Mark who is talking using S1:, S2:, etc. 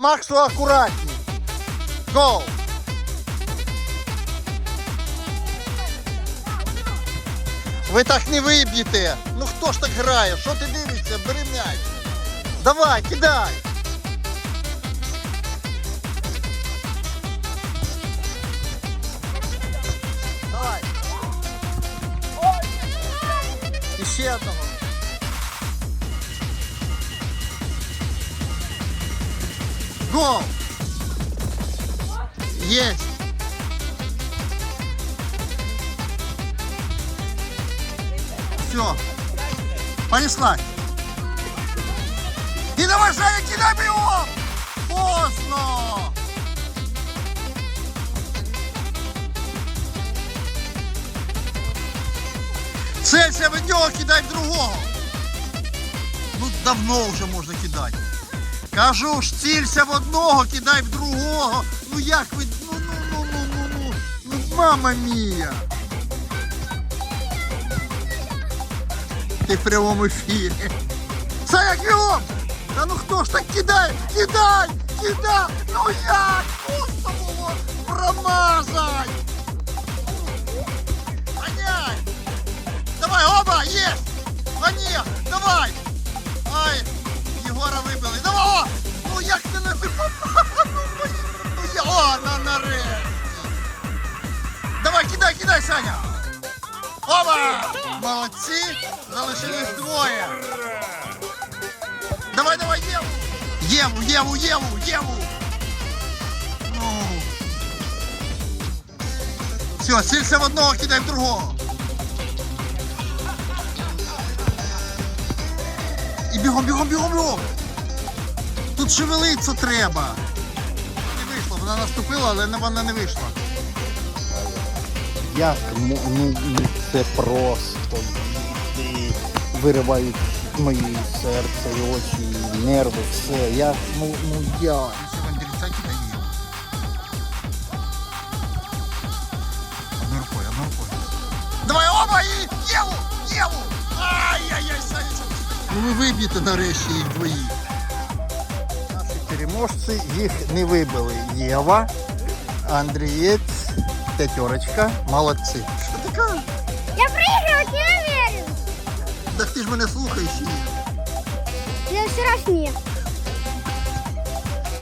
S1: Максу акуратней. Гоу. Ви так не виб'єте. Ну хто ж так грає? Що ти дивишся? Бери м'яч. Давай, кидай. Давай. І ще одного. Гол! Есть! Все. Понеслась. И давай, Женя, кидай его! Поздно! Целься в нього, кидай в другого. Ну, давно вже можна кидати. Кажу ж, цілься в одного, кидай в другого. Ну як ви. Ну, ну, ну, ну, ну, ну. Ну, мама мія. Ти в прямому ефірі. Це як його? Та ну хто ж так кидає? Кидай! Кидай! Ну як? Пусто було! Промазай! Гоняй! Давай, оба, есть! А ні, Саня! Оба! Молодці! Залишились двоє! Давай, давай, Єву! Єву, Єву, Єву, Єву! Ну. Все, сілься в одного, кидай в другого. І бігом, бігом, бігом, бігом. Тут шевелиться треба. Не вийшло, вона наступила, але вона не вийшла.
S2: Як ну, ну, це просто діти виривають мої серце, і очі, і нерви, все. Я, ну, ну я.
S1: Давай оба і Єву! Єву! Ай-яй-яй, Санечка. Ну ви виб'єте нарешті їх двоїх.
S2: Наші переможці їх не вибили. Єва, Андрієць, п'ятерочка, молодці.
S1: Що кажеш?
S3: Я проигрывать не верю.
S1: Так ти ж мене слухаєш. ні?
S3: В следующий раз нет.